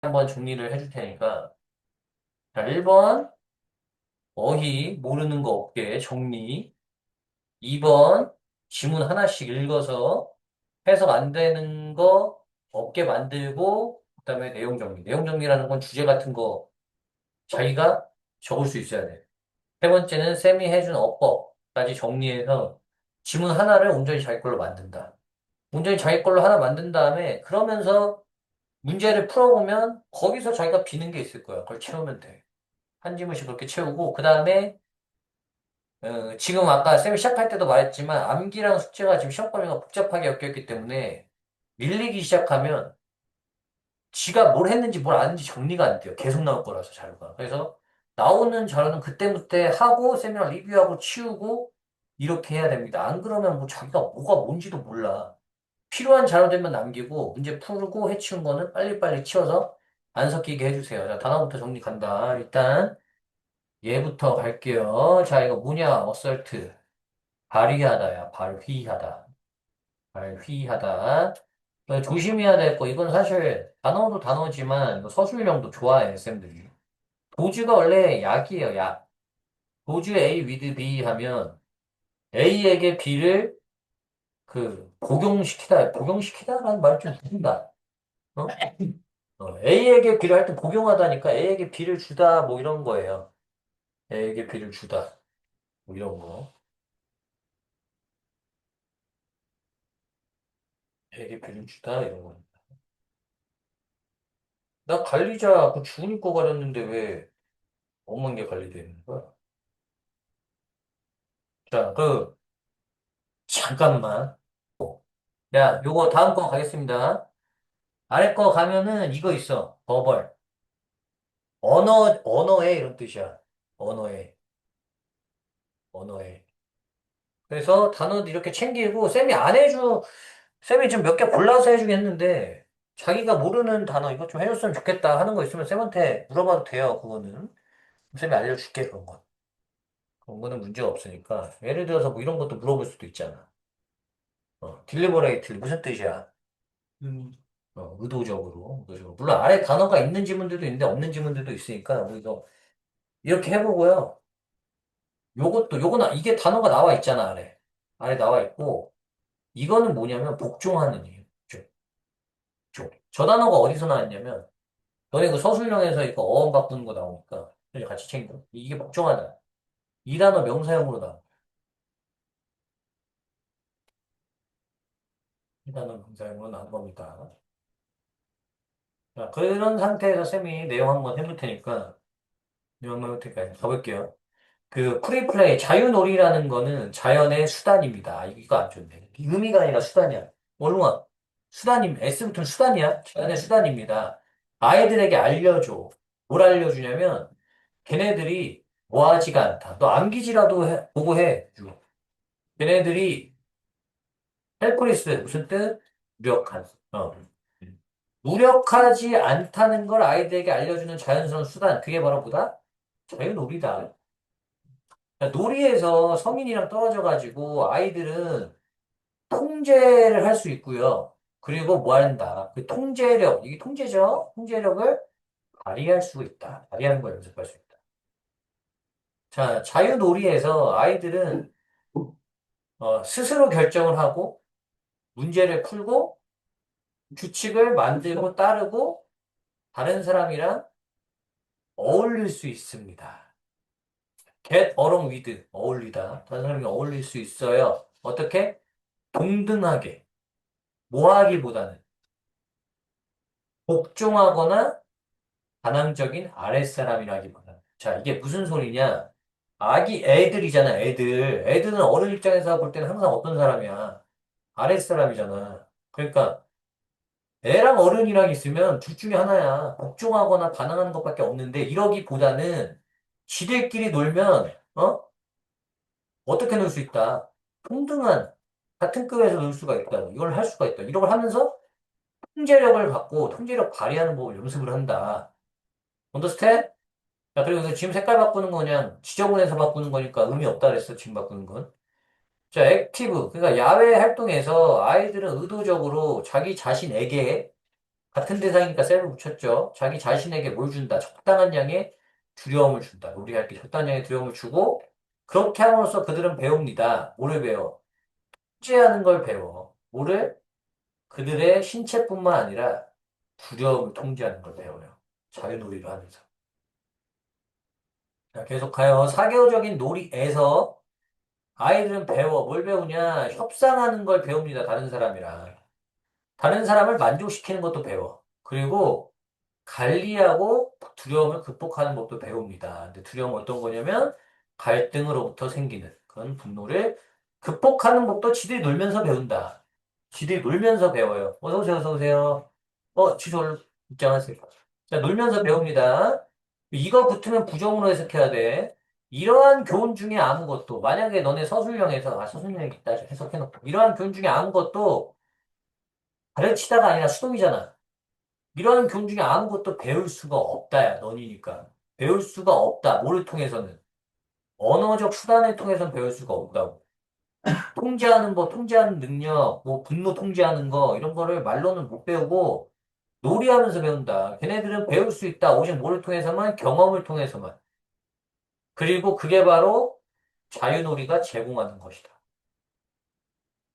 한번 정리를 해줄 테니까. 자, 1번, 어휘, 모르는 거 없게 정리. 2번, 지문 하나씩 읽어서 해석 안 되는 거 없게 만들고, 그 다음에 내용 정리. 내용 정리라는 건 주제 같은 거 자기가 적을 수 있어야 돼. 세 번째는 쌤이 해준 어법까지 정리해서 지문 하나를 온전히 자기 걸로 만든다. 온전히 자기 걸로 하나 만든 다음에 그러면서 문제를 풀어보면 거기서 자기가 비는 게 있을 거야. 그걸 채우면 돼. 한 지문씩 그렇게 채우고 그 다음에 어, 지금 아까 쌤이 시작할 때도 말했지만 암기랑 숙제가 지금 시험 범위가 복잡하게 엮였기 때문에 밀리기 시작하면 지가 뭘 했는지 뭘 아는지 정리가 안 돼요. 계속 나올 거라서 자료가. 그래서 나오는 자료는 그때부터 하고 쌤이랑 리뷰하고 치우고 이렇게 해야 됩니다. 안 그러면 뭐 자기가 뭐가 뭔지도 몰라. 필요한 자료들만 남기고 문제 풀고 해치운 거는 빨리빨리 치워서 안 섞이게 해주세요. 자, 단어부터 정리 간다. 일단 얘부터 갈게요. 자, 이거 뭐냐? 어설트. 발휘하다야. 발휘하다. 발휘하다. 어, 조심해야 될 거. 이건 사실 단어도 단어지만 서술형도 좋아해, 쌤들이. 도주가 원래 약이에요, 약. 도주 A with B 하면 A에게 B를 그 복용시키다, 복용시키다라는 말좀 듣는다. 어? 어, A에게 B를 할 때 복용하다니까 A에게 B를 주다 뭐 이런 거예요. A에게 B를 주다 뭐 이런 거. A에게 B를 주다 이런 거. 나 관리자 그거 가렸는데 왜 엄만 게 관리되어 있는 거야? 자, 그 잠깐만. 야, 요거 다음 거 가겠습니다. 아래 거 가면은 이거 있어. 버벌. 언어 언어에 이런 뜻이야. 언어에. 언어에. 그래서 단어도 이렇게 챙기고, 쌤이 안 해줘, 쌤이 좀 몇 개 골라서 해주긴 했는데, 자기가 모르는 단어 이것 좀 해줬으면 좋겠다 하는 거 있으면 쌤한테 물어봐도 돼요, 그거는. 쌤이 알려줄게, 그런 건. 그런 거는 문제가 없으니까. 예를 들어서 뭐 이런 것도 물어볼 수도 있잖아. 어, 딜리버레이트 무슨 뜻이야? 음, 어, 의도적으로. 의도적으로. 물론 아래 단어가 있는 지문들도 있는데 없는 지문들도 있으니까, 우리가 이렇게 해보고요. 요것도, 요거는, 이게 단어가 나와 있잖아, 아래. 아래 나와 있고, 이거는 뭐냐면 복종하는 이유. 죠. 저 단어가 어디서 나왔냐면, 너네 그 서술형에서 이거 어원 바꾸는 거 나오니까, 같이 챙겨. 이게 복종하다. 이 단어 명사형으로 나와. 이 단어 명사형으로 나온 겁니다. 자, 그런 상태에서 쌤이 내용 한번 해볼 테니까, 내용 한번 해볼 테니까 가볼게요. 그 프리플레이, 자유놀이라는 거는 자연의 수단입니다. 이거 안 좋네. 의미가 아니라 수단이야. 원롱아, 수단임, S부터는 수단이야. 자연의 수단입니다. 아이들에게 알려줘. 뭘 알려주냐면, 걔네들이 뭐하지가 않다. 너 암기지라도 해- 보고 해. 주. 걔네들이 헬프리스 무슨 뜻? 무력한. 어. 무력하지 않다는 걸 아이들에게 알려주는 자연스러운 수단. 그게 바로 뭐다? 자유놀이다. 그러니까 놀이에서 성인이랑 떨어져가지고 아이들은 통제를 할 수 있고요. 그리고 뭐 한다. 그 통제력, 이게 통제죠? 통제력을 발휘할 수 있다. 발휘하는 걸 연습할 수 있다. 자, 자유놀이에서 아이들은 어, 스스로 결정을 하고 문제를 풀고 규칙을 만들고 따르고 다른 사람이랑 어울릴 수 있습니다. get along with, 어울리다. 다른 사람이랑 어울릴 수 있어요. 어떻게? 동등하게. 모하기보다는 복종하거나 반항적인 아랫사람이라기보다는. 자, 이게 무슨 소리냐? 아기 애들이잖아, 애들. 애들은 어른 입장에서 볼 때는 항상 어떤 사람이야? 아랫사람이잖아. 그러니까 애랑 어른이랑 있으면 둘 중에 하나야. 복종하거나 반항하는 것밖에 없는데 이러기보다는 지들끼리 놀면 어? 어떻게 놀 수 있다? 동등한 같은 급에서 놀 수가 있다. 이걸 할 수가 있다. 이런 걸 하면서 통제력을 갖고 통제력 발휘하는 법을 연습을 한다. 언더스탠? 자, 그리고 그 지금 색깔 바꾸는 거 그냥 지저분해서 바꾸는 거니까 의미 없다 그랬어. 지금 바꾸는 건. 자, 액티브. 그러니까 야외 활동에서 아이들은 의도적으로 자기 자신에게 같은 대상이니까 셀을 붙였죠. 자기 자신에게 뭘 준다? 적당한 양의 두려움을 준다. 우리가 이렇게 적당한 양의 두려움을 주고 그렇게 함으로써 그들은 배웁니다. 뭐를 배워? 통제하는 걸 배워. 뭐를? 그들의 신체뿐만 아니라 두려움을 통제하는 걸 배워요. 자유놀이를 하면서. 자, 계속 가요. 사교적인 놀이에서 아이들은 배워. 뭘 배우냐? 협상하는 걸 배웁니다. 다른 사람이랑. 다른 사람을 만족시키는 것도 배워. 그리고 관리하고 두려움을 극복하는 법도 배웁니다. 근데 두려움은 어떤 거냐면 갈등으로부터 생기는 그런 분노를 극복하는 법도 지들이 놀면서 배운다. 지들이 놀면서 배워요. 어서 오세요, 어서 오세요. 어, 취소를 입장하세요. 자, 놀면서 배웁니다. 이거 붙으면 부정으로 해석해야 돼. 이러한 교훈 중에 아무것도, 만약에 너네 서술형에서, 아, 서술형이 있다 해석해놓고, 이러한 교훈 중에 아무것도 가르치다가 아니라 수동이잖아. 이러한 교훈 중에 아무것도 배울 수가 없다야, 너니니까. 배울 수가 없다, 뭐를 통해서는. 언어적 수단을 통해서는 배울 수가 없다고. 통제하는 거, 통제하는 능력, 뭐 분노 통제하는 거, 이런 거를 말로는 못 배우고, 놀이하면서 배운다. 걔네들은 배울 수 있다. 오직 뭐를 통해서만? 경험을 통해서만. 그리고 그게 바로 자유놀이가 제공하는 것이다.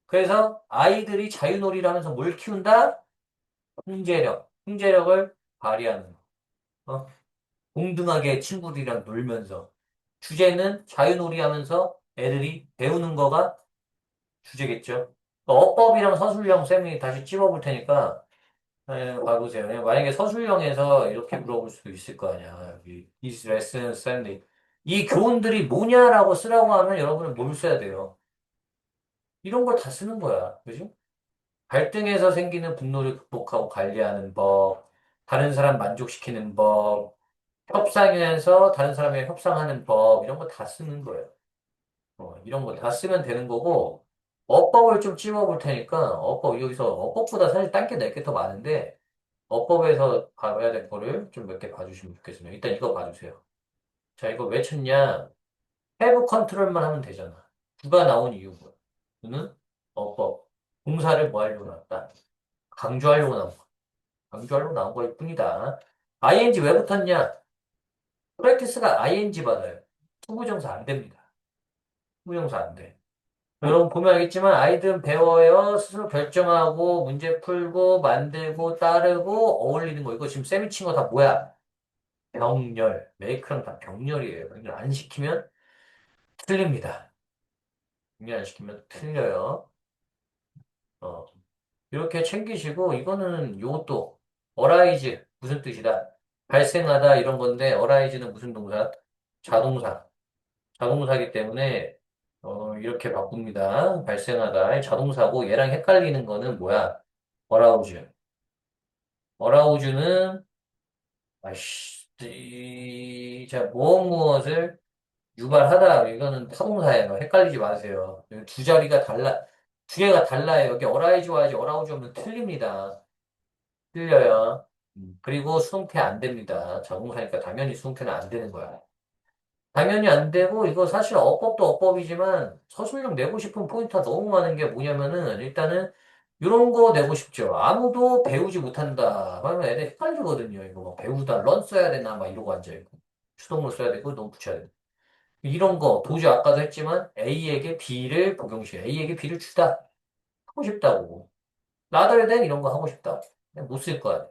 그래서 아이들이 자유놀이를 하면서 뭘 키운다? 통제력, 통제력을 발휘하는 거. 어? 동등하게 친구들이랑 놀면서. 주제는 자유놀이 하면서 애들이 배우는 거가 주제겠죠. 어법이랑 서술형 쌤이 다시 찝어볼 테니까 네, 봐보세요. 네, 만약에 서술형에서 이렇게 물어볼 수도 있을 거 아니야. 이 These lessons and 이 교훈들이 뭐냐라고 쓰라고 하면 여러분은 뭘 써야 돼요? 이런 걸 다 쓰는 거야. 그죠? 갈등에서 생기는 분노를 극복하고 관리하는 법, 다른 사람 만족시키는 법, 협상에서 다른 사람이 협상하는 법, 이런 거 다 쓰는 거예요. 어, 이런 거 다 쓰면 되는 거고, 어법을 좀 찝어볼 테니까, 어법, 여기서 어법보다 사실 딴 게 낼 게 더 많은데, 어법에서 봐야 될 거를 좀 몇 개 봐주시면 좋겠습니다. 일단 이거 봐주세요. 자, 이거 왜 쳤냐? have 컨트롤만 하면 되잖아. 부가 나온 이유가. 는 어법. 공사를 뭐 하려고 나왔다? 강조하려고 나온 거. 강조하려고 나온 거일 뿐이다. ing 왜 붙었냐? 프랙티스가 ing 받아요. 투부정사 안 됩니다. 투부정사 안 돼. 여러분 보면 알겠지만 아이들은 배워요. 스스로 결정하고 문제 풀고 만들고 따르고 어울리는 거. 이거 지금 쌤이 친 거 다 뭐야? 병렬. 메이크랑 다 병렬이에요. 병렬 안 시키면 틀립니다. 병렬 안 시키면 틀려요. 어. 이렇게 챙기시고 이거는 요것도 어라이즈 무슨 뜻이다? 발생하다 이런 건데 어라이즈는 무슨 동사? 자동사. 자동사기 때문에 어, 이렇게 바꿉니다. 발생하다. 자동사고 얘랑 헷갈리는 거는 뭐야? 어라우즈. 어라우즈는 아이씨, 이- 자, 무엇 무엇을 유발하다. 이거는 타동사예요. 헷갈리지 마세요. 두 자리가 달라, 두 개가 달라요. 여기 어라이즈 와야지 어라우즈 하면 틀립니다. 틀려요. 음, 그리고 수동태 안 됩니다. 자동사니까 당연히 수동태는 안 되는 거야. 당연히 안 되고, 이거 사실 어법도 어법이지만 서술형 내고 싶은 포인트가 너무 많은 게 뭐냐면은, 일단은 이런 거 내고 싶죠. 아무도 배우지 못한다. 하면 애들 헷갈리거든요. 이거 막 배우다 런 써야 되나 막 이러고 앉아있고. 추동물 써야 되고, 너무 붙여야 되고. 이런 거, 도저 아까도 했지만 A에게 B를 복용시켜. A에게 B를 주다. 하고 싶다고. rather than 이런 거 하고 싶다. 못쓸 거 아니야.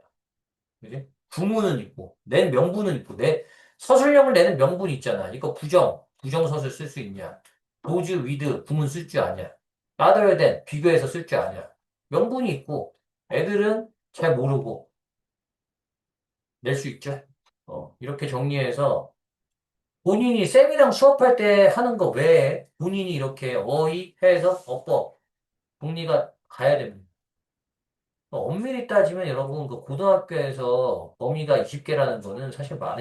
그지? 구문은 있고, 낸 명분은 있고, 내 서술형을 내는 명분이 있잖아. 이거 부정, 부정서술 쓸 수 있냐? 도즈, 위드, 구문 쓸 줄 아냐? rather than, 비교해서 쓸 줄 아냐? 명분이 있고, 애들은 잘 모르고, 낼 수 있죠? 어, 이렇게 정리해서, 본인이 쌤이랑 수업할 때 하는 거 외에, 본인이 이렇게 어휘, 해석, 어법, 복리가 가야 됩니다. 엄밀히 따지면 여러분, 그 고등학교에서 범위가 20개라는 거는 사실 많은